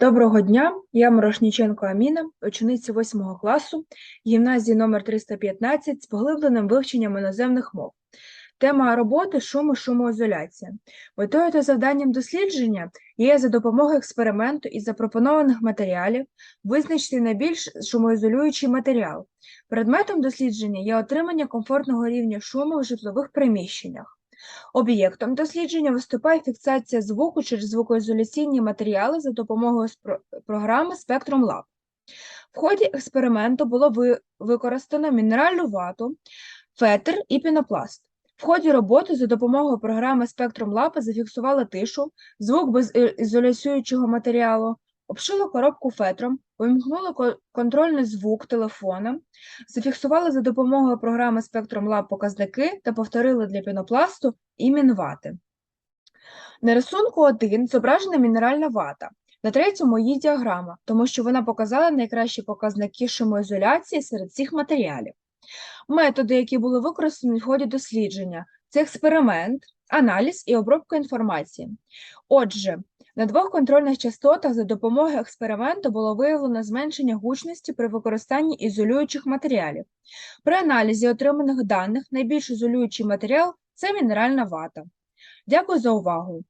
Доброго дня, я Морошніченко Аміна, учениця 8 класу гімназії номер 315 з поглибленим вивченням іноземних мов. Тема роботи шум і шумоізоляція. Метою та завданням дослідження є за допомогою експерименту із запропонованих матеріалів визначити найбільш шумоізолюючий матеріал. Предметом дослідження є отримання комфортного рівня шуму в житлових приміщеннях. Об'єктом дослідження виступає фіксація звуку через звукоізоляційні матеріали за допомогою програми Spectrum Lab. В ході експерименту було використано мінеральну вату, фетр і пінопласт. В ході роботи за допомогою програми Spectrum Lab зафіксували тишу, звук без і- ізоляцюючого матеріалу, обшили коробку фетром, увімкнули контрольний звук телефона, зафіксували за допомогою програми Spectrum Lab показники та повторили для пінопласту і мінвати. На рисунку 1 зображена мінеральна вата. На третьому її діаграма, тому що вона показала найкращі показники шумоізоляції серед всіх матеріалів. Методи, які були використані в ході дослідження, це експеримент, аналіз і обробка інформації. Отже, на двох контрольних частотах за допомогою експерименту було виявлено зменшення гучності при використанні ізолюючих матеріалів. При аналізі отриманих даних найбільш ізолюючий матеріал це мінеральна вата. Дякую за увагу!